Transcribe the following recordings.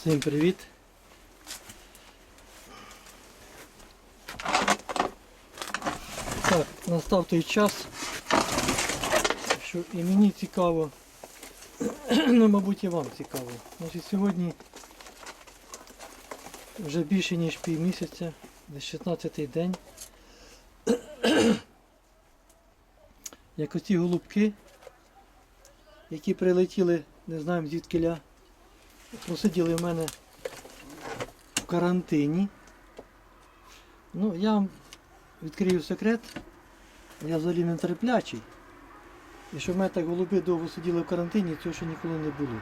Всім привіт! Так, настав той час, що і мені цікаво, ну, мабуть, і вам цікаво. Значить, сьогодні вже більше ніж пів місяця, десь 16-й день. Як оці голубки, які прилетіли, не знаємо звідкиля, просиділи в мене в карантині. Ну, я вам відкрию секрет. Я взагалі не терплячий. І що в мене так голуби довго сиділи в карантині, цього ще ніколи не було.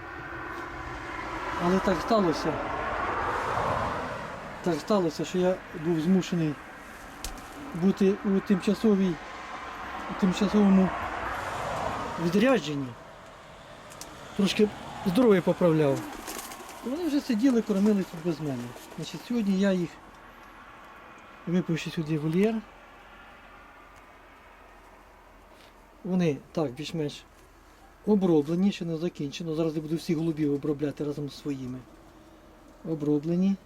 Але так сталося. Так сталося, що я був змушений бути у тимчасовій, у тимчасовому відрядженні. Трошки здоров'я поправляв. Вони вже сиділи, кормили тут без мене. Значить, сьогодні я їх випивши сюди вольєр. Вони так більш-менш оброблені, ще не закінчено. Зараз я буду всіх голубів обробляти разом з своїми. Оброблені.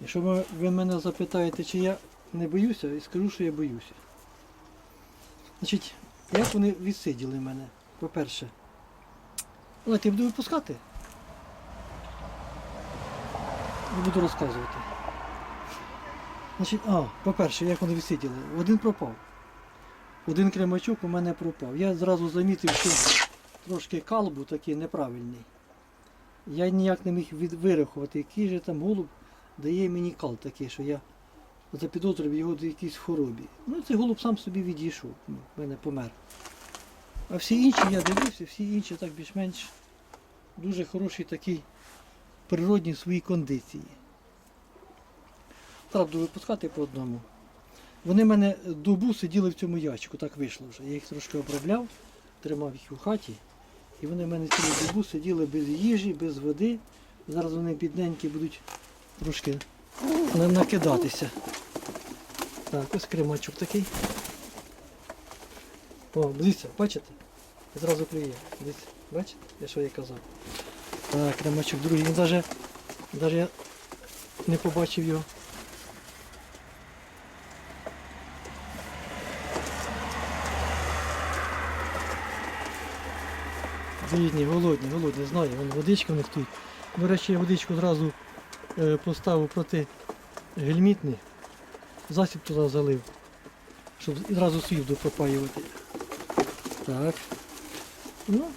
Якщо ви мене запитаєте, чи я не боюся, і скажу, що я боюся. Значить, як вони відсиділи мене? По-перше, давайте я буду випускати. Не буду розказувати. Значить, а, по-перше, як вони відсиділи. Один пропав. Один кремачок у мене пропав. Я зразу замітив, що трошки калбу такий неправильний. Я ніяк не міг вирахувати, який же там голуб дає мені кал такий, що я запідозрив його до якійсь хворобі. Ну, цей голуб сам собі відійшов, ну, в мене помер. А всі інші, я дивився, всі інші так більш-менш дуже хороші такі природні свої кондиції. Буду випускати по одному. Вони в мене добу сиділи в цьому ящику, так вийшло вже. Я їх трошки обробляв, тримав їх у хаті. І вони в мене цілу добу сиділи без їжі, без води. Зараз вони бідненькі будуть трошки накидатися. Так, ось кремачок такий. О, дивіться, бачите? Зразу клює. Дивіться, бачите? Я що я казав. Так, кремачок другий. Він навіть, навіть не побачив його. Бідні, голодні, голодні, знаю, вон водичка в них тут. До речі, я водичку одразу е, поставив проти гельмітний. Засіб туди залив, щоб одразу свій буду пропаювати. Так. Ну,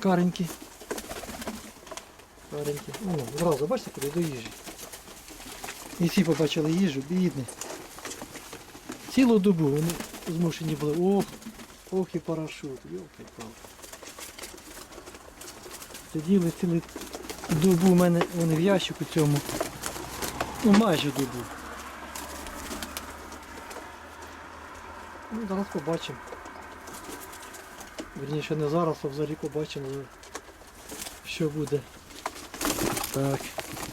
каренькі. Каренькі. Ну, одразу, бачите, куди до їжі. І ці побачили їжу, бідні. Цілу добу вони змушені були. Ох, ох і парашут, йолки палки Сиділи цілу добу у мене вони в ящику цьому. Ну майже добу. Ну, зараз побачимо. Вірніше не зараз, а взагалі побачимо, що буде. Так,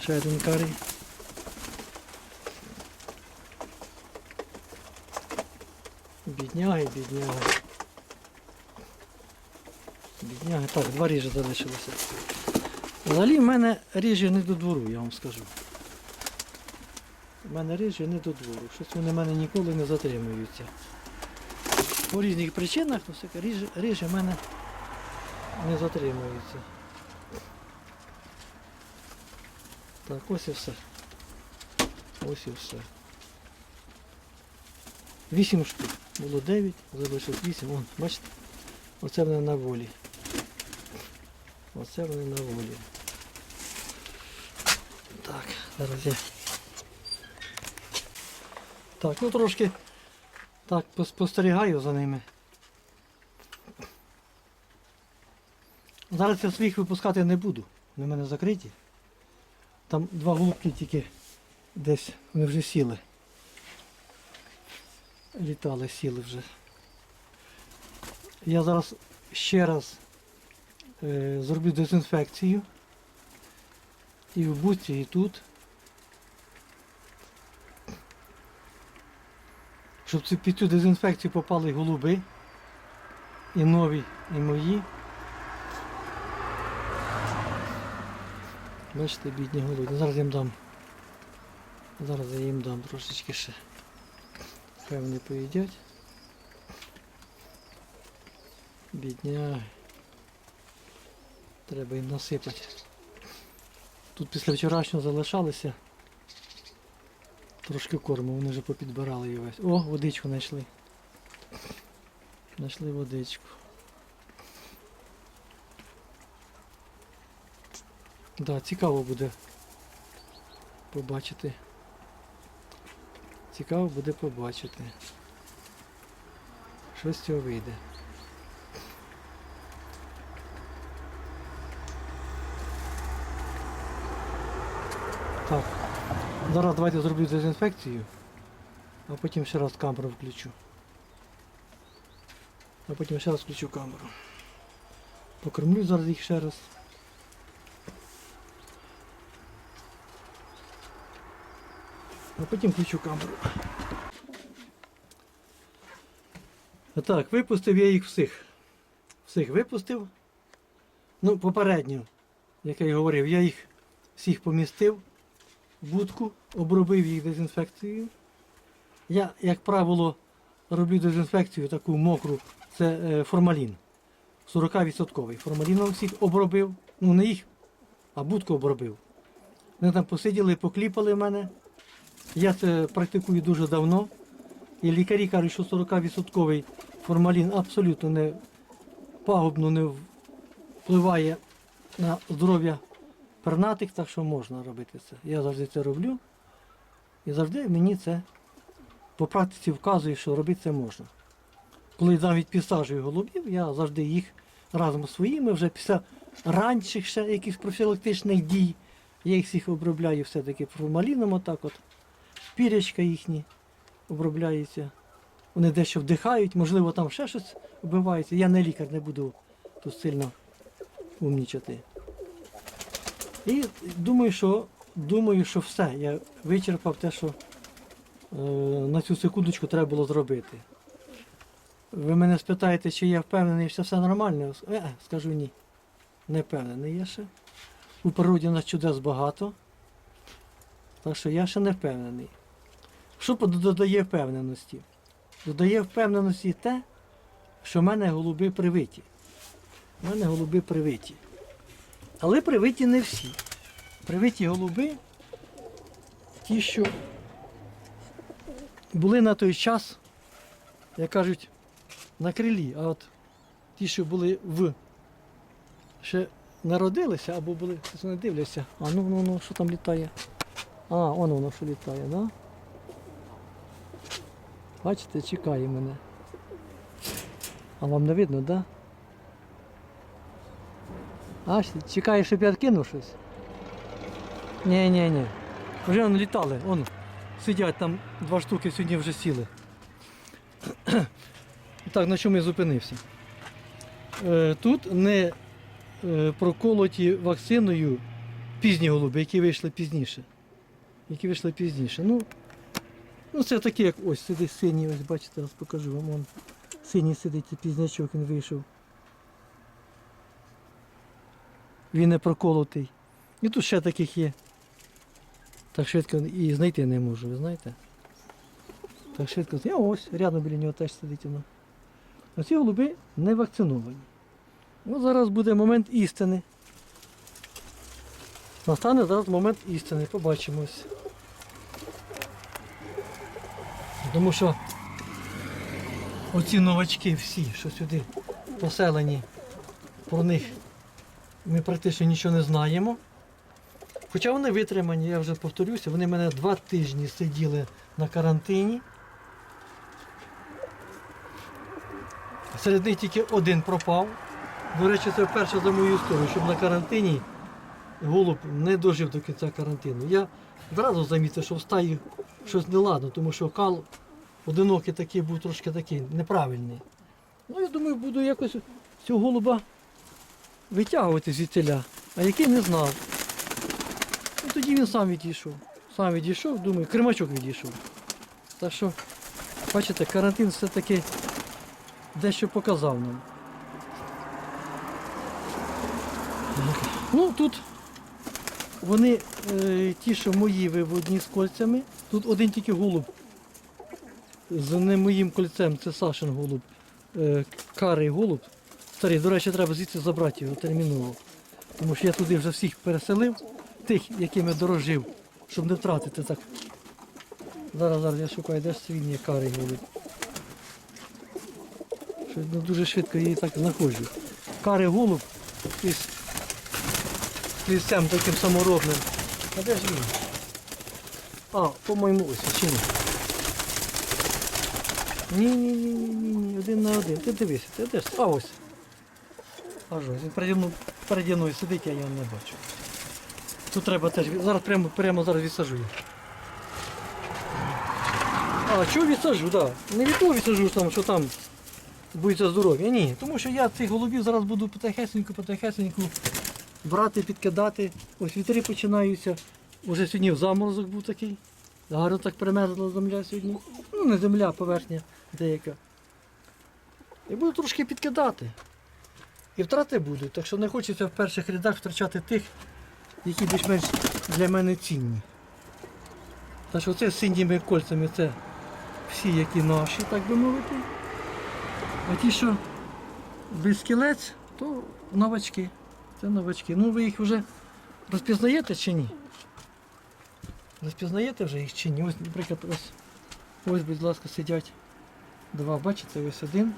ще один карий. Бідняги, бідняги. Бідняги. Так, два ріжі залишилося. Взагалі в мене ріжі не до двору, я вам скажу. У мене ріжі не до двору. Щось вони в мене ніколи не затримуються. По різних причинах, ну, всяке, ріжі, ріжі в мене не затримуються. Так, ось і все. Ось і все. Вісім штук. Було дев'ять, залишилось вісім. Вон, бачите? Оце вони на волі. Оце вони на волі. Так, зараз я. Так, ну трошки так пос- спостерігаю за ними. Зараз я своїх випускати не буду. Вони в мене закриті. Там два голубки тільки десь вони вже сіли. Літали, сіли вже. Я зараз ще раз е, зроблю дезінфекцію. І в буці, і тут. Щоб під цю дезінфекцію попали голуби. І нові, і мої. Бачите, бідні голодні. Зараз я їм дам. Зараз я їм дам трошечки ще. Вони поїдять. Бідня. Треба їм насипати. Тут після вчорашнього залишалися. Трошки корму, вони вже попідбирали її весь. О, водичку знайшли. Знайшли водичку. Да, цікаво буде побачити. Цікаво буде побачити. Що з цього вийде. Так. Зараз давайте зроблю дезінфекцію, а потім ще раз камеру включу. А потім ще раз включу камеру. Покормлю зараз їх ще раз. А потім включу камеру. Так, випустив я їх всіх. Всіх випустив. Ну, попередньо, як я і говорив, я їх всіх помістив в будку, обробив їх дезінфекцією. Я, як правило, роблю дезінфекцію таку мокру, це е, формалін. 40%. Формаліном всіх обробив. Ну не їх, а будку обробив. Вони там посиділи, покліпали мене. Я це практикую дуже давно. І лікарі кажуть, що 40% формалін абсолютно не пагубно не впливає на здоров'я пернатих, так що можна робити це. Я завжди це роблю. І завжди мені це по практиці вказує, що робити це можна. Коли навіть підсаджую голубів, я завжди їх разом з своїми, вже після ранших ще якихось профілактичних дій, я їх всіх обробляю все-таки формаліном, отак от. Пірячка їхні обробляється. Вони дещо вдихають, можливо, там ще щось вбивається. Я не лікар, не буду тут сильно умнічати. І думаю, що думаю, що все. Я вичерпав те, що е, на цю секундочку треба було зробити. Ви мене спитаєте, чи я впевнений, що все нормально? Е, скажу ні. Не впевнений я ще. У природі у нас чудес багато. Так що я ще не впевнений. Що додає впевненості? Додає впевненості те, що в мене голуби привиті. У мене голуби привиті. Але привиті не всі. Привиті голуби, ті, що були на той час, як кажуть, на крилі, а от ті, що були в ще народилися або були, не дивляться. А ну ну ну, що там літає? А, воно воно що літає, да? Бачите, чекає мене. А вам не видно, да? А, чекає, щоб я кинув щось? Ні, ні, ні. Вже вони літали, он сидять там два штуки сьогодні вже сіли. Так, на чому я зупинився? Е, тут не е, проколоті вакциною пізні голуби, які вийшли пізніше. Які вийшли пізніше. Ну, ну це такі, як ось сидить синій, ось бачите, зараз покажу вам. Он, синій сидить, пізнячок він вийшов. Він не проколотий. І тут ще таких є. Так швидко і знайти не можу, ви знаєте? Так швидко. Я ось, рядом біля нього теж сидить воно. Оці голуби не вакциновані. Ну, зараз буде момент істини. Настане зараз момент істини, побачимось. Тому що оці новачки всі, що сюди поселені, про них ми практично нічого не знаємо. Хоча вони витримані, я вже повторюся, вони мене два тижні сиділи на карантині. Серед них тільки один пропав. До речі, це вперше за мою історію, щоб на карантині голуб не дожив до кінця карантину. Я одразу замітив, що в стаї щось неладно, тому що кал одинокий такий був трошки такий неправильний. Ну, я думаю, буду якось цього голуба витягувати звідтіля, а який не знав. Ну, тоді він сам відійшов. Сам відійшов, думаю, кримачок відійшов. Так що, бачите, карантин все-таки дещо показав нам. Ну тут Вони е, ті, що мої виводні з кольцями. Тут один тільки голуб. З не моїм кольцем, це Сашин голуб. Е, карий голуб. Старий, до речі, треба звідси забрати його терміново. Тому що я туди вже всіх переселив, тих, якими дорожив, щоб не втратити так. Зараз, зараз я шукаю, де ж свині карий голуб. Ну, дуже швидко її так знаходжу. Карий голуб із клівцем таким саморобним. А де ж він? А, по-моєму, ось чи ні? Ні, ні, ні, ні, ні, ні, один на один. Ти дивися, ти де ж? А ось. Аж ось. Він переді мною сидить, я його не бачу. Тут треба теж. Зараз прямо, прямо зараз відсажу. А, чого відсажу, так. Да. Не від того відсажу, там, що там будете здоров'я. Ні. Тому що я цих голубів зараз буду потихесеньку, потихесеньку брати, підкидати. Ось вітри починаються. Уже сьогодні заморозок був такий. Гарно так примерзла земля сьогодні. Ну, не земля, поверхня деяка. І буду трошки підкидати. І втрати будуть, так що не хочеться в перших рядах втрачати тих, які більш-менш для мене цінні. Так що це з синніми кольцями це всі, які наші, так би мовити. А ті, що без то новачки. Це новачки. Ну ви їх вже розпізнаєте чи ні? Розпізнаєте вже їх чи ні? Ось, наприклад, ось, ось, будь ласка, сидять два, бачите, ось один.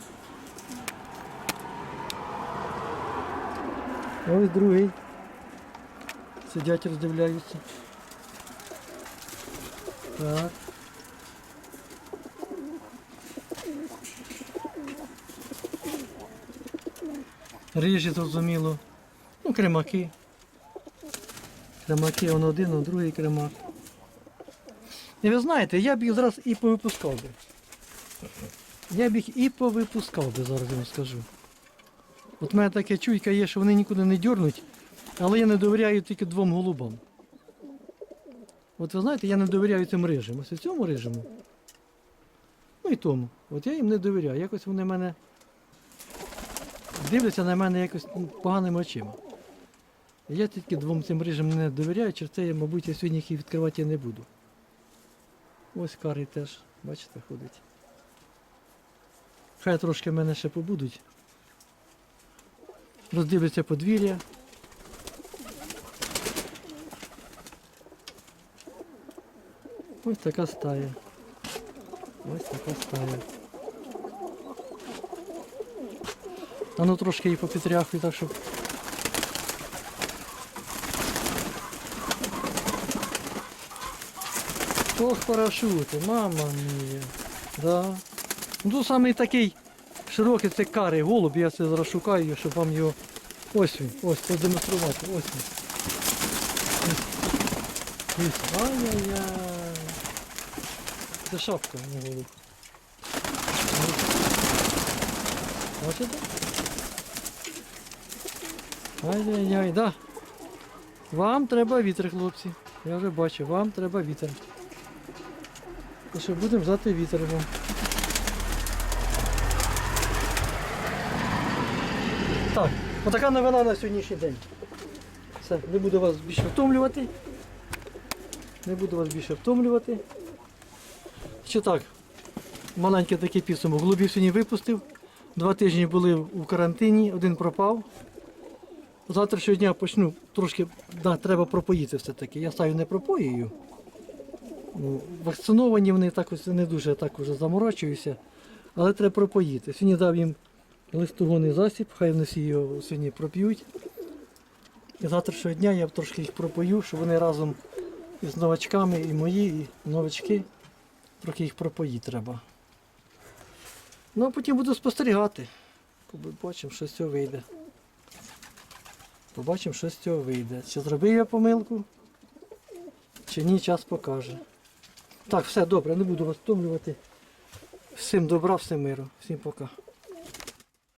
Ось другий. Сидять, роздивляються. Так. Рижі, зрозуміло. Ну, кремаки. Кремаки, он один, а другий кремак. І ви знаєте, я б їх зараз і повипускав би. Я б їх і повипускав би, зараз я вам скажу. От в мене таке чуйка є, що вони нікуди не дернуть, але я не довіряю тільки двом голубам. От ви знаєте, я не довіряю цим рижим. Ось цьому рижому. Ну і тому. От я їм не довіряю. Якось вони мене дивляться на мене якось поганими очима. Я тільки двом цим рижам не довіряю, через це, мабуть, я сьогодні їх відкривати не буду. Ось карий теж, бачите, ходить. Хай трошки в мене ще побудуть. Роздивляться подвір'я. Ось така стая. Ось така стая. А ну трошки її попітряхую, так щоб. Ох, парашути, мама мія. Да. Ну тут самий такий широкий це карий голуб, я це зараз шукаю, щоб вам його. Ось він, ось продемонструвати, ось він. Ай-яй-яй. Це шапка, не голуб. Бачите? Ай-яй-яй, да. Вам треба вітер, хлопці. Я вже бачу, вам треба вітер. То що будемо взяти вітер вам. Так, отака новина на сьогоднішній день. Все, не буду вас більше втомлювати. Не буду вас більше втомлювати. Ще так, маленький такий підсумок. Голубів сьогодні випустив. Два тижні були у карантині, один пропав. Завтра щодня почну трошки, да, треба пропоїти все-таки. Я стаю не пропоюю. Ну, вакциновані вони так ось не дуже так уже заморочуюся, але треба пропоїти. Сьогодні дав їм листогонний засіб, хай вони всі його сьогодні проп'ють. І завтрашнього дня я трошки їх пропою, щоб вони разом із новачками, і мої, і новачки, трохи їх пропоїти треба. Ну а потім буду спостерігати. Побачимо, що з цього вийде. Побачимо, що з цього вийде. Чи зробив я помилку, чи ні, час покаже. Так, все добре, не буду вас втомлювати. Всім добра, всім миру, всім пока.